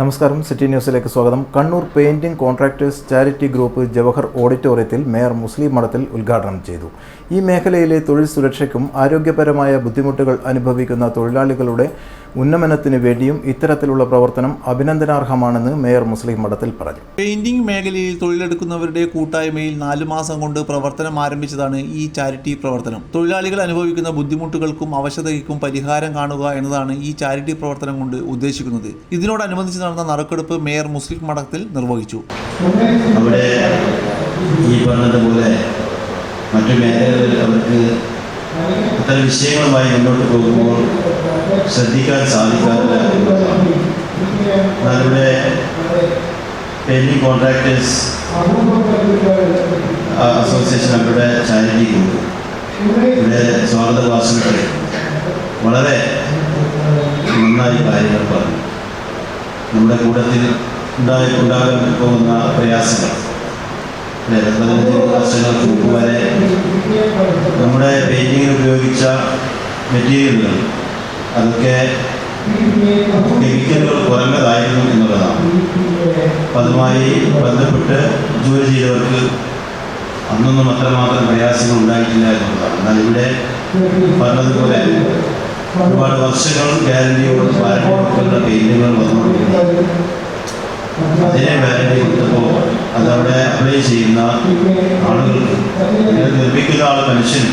നമസ്കാരം. സിറ്റി ന്യൂസിലേക്ക് സ്വാഗതം. Kannur painting contractors charity group Jawahar ഓഡിറ്റോറിയത്തിൽ മേയർ മുസ്ലിം മഠത്തിൽ ഉദ്ഘാടനം ചെയ്തു. ഈ മേഖലയിലെ തൊഴിൽ സുരക്ഷയ്ക്കും ആരോഗ്യപരമായ ബുദ്ധിമുട്ടുകൾ അനുഭവിക്കുന്ന തൊഴിലാളികളുടെ ഉന്നമനത്തിനു വേണ്ടിയും ഇത്തരത്തിലുള്ള പ്രവർത്തനം അഭിനന്ദനാർഹമാണെന്ന് മേയർ മുസ്ലിം മഠത്തിൽ പറഞ്ഞു. പെയിന്റിംഗ് മേഖലയിൽ തൊഴിലെടുക്കുന്നവരുടെ കൂട്ടായ്മയിൽ നാലു മാസം കൊണ്ട് പ്രവർത്തനം ആരംഭിച്ചതാണ് ഈ ചാരിറ്റി പ്രവർത്തനം. തൊഴിലാളികൾ അനുഭവിക്കുന്ന ബുദ്ധിമുട്ടുകൾക്കും അവശതയ്ക്കും പരിഹാരം കാണുക എന്നതാണ് ഈ ചാരിറ്റി പ്രവർത്തനം കൊണ്ട് ഉദ്ദേശിക്കുന്നത്. ഇതിനോടനുബന്ധിച്ച് നടന്ന നറുക്കെടുപ്പ് മേയർ മുസ്ലിം മഠത്തിൽ നിർവഹിച്ചു. അവിടെ ഈ പറഞ്ഞതുപോലെ മറ്റു മേഖലകളിൽ അവർക്ക് അത്തരം വിഷയങ്ങളുമായി മുന്നോട്ട് പോകുമ്പോൾ ശ്രദ്ധിക്കാൻ സാധിക്കാറില്ല എന്നുള്ളതാണ്. ഇവിടെ പെയിന്റിംഗ് കോൺട്രാക്ടേഴ്സ് അസോസിയേഷൻ അവരുടെ ചാരിറ്റി ഗ്രൂപ്പ് ഇവിടെ സ്വാഗത ഭാഷണത്തിൽ വളരെ നന്നായി കാര്യങ്ങൾ പറഞ്ഞു. നമ്മുടെ കൂട്ടത്തിൽ ഉണ്ടായി ഉണ്ടാകാൻ പോകുന്ന പ്രയാസങ്ങൾ. പതിനഞ്ച് വർഷങ്ങൾക്ക് നമ്മുടെ പെയിന്റിങ്ങിന് ഉപയോഗിച്ച മെറ്റീരിയലുകൾ അതൊക്കെ കെമിക്കലുകൾ കുറഞ്ഞതായിരുന്നു എന്നുള്ളതാണ്. അപ്പം അതുമായി ബന്ധപ്പെട്ട് ജോലി ചെയ്തവർക്ക് അന്നൊന്നും അത്രമാത്രം പ്രയാസങ്ങൾ ഉണ്ടായിട്ടില്ല എന്നുള്ളതാണ്. എന്നാൽ ഇവിടെ പറഞ്ഞതുപോലെ ഒരുപാട് വർഷങ്ങൾ ഗ്യാരണ്ടിയോട് വാരണ്ടിയോടുള്ള പെയിന്റുകൾ വന്നുകൊണ്ടിരിക്കുന്നത് അതിനെ വാരണ്ടി കൊടുത്തപ്പോൾ അതവിടെ അപ്ലൈ ചെയ്യുന്ന ആളുകൾക്ക് നിർമ്മിക്കുന്ന ആൾ മനുഷ്യൻ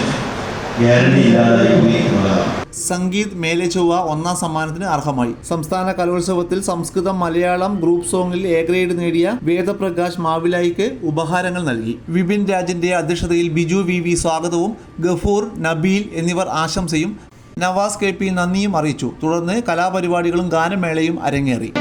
ഗ്യാരണ്ടി ഇല്ലാതായി പോയി എന്നുള്ളതാണ് സംഗീത് മേലെ ചൊവ്വ ഒന്നാം സമ്മാനത്തിന് അർഹമായി. സംസ്ഥാന കലോത്സവത്തിൽ സംസ്കൃതം മലയാളം ഗ്രൂപ്പ് സോങ്ങിൽ എ ഗ്രേഡ് നേടിയ വേദപ്രകാശ് മാവിലായിക്ക് ഉപഹാരങ്ങൾ നൽകി. വിപിൻ രാജിന്റെ അധ്യക്ഷതയിൽ ബിജു വി വി സ്വാഗതവും ഗഫൂർ നബീൽ എന്നിവർ ആശംസയും നവാസ് കെ പി നന്ദിയും അറിയിച്ചു. തുടർന്ന് കലാപരിപാടികളും ഗാനമേളയും അരങ്ങേറി.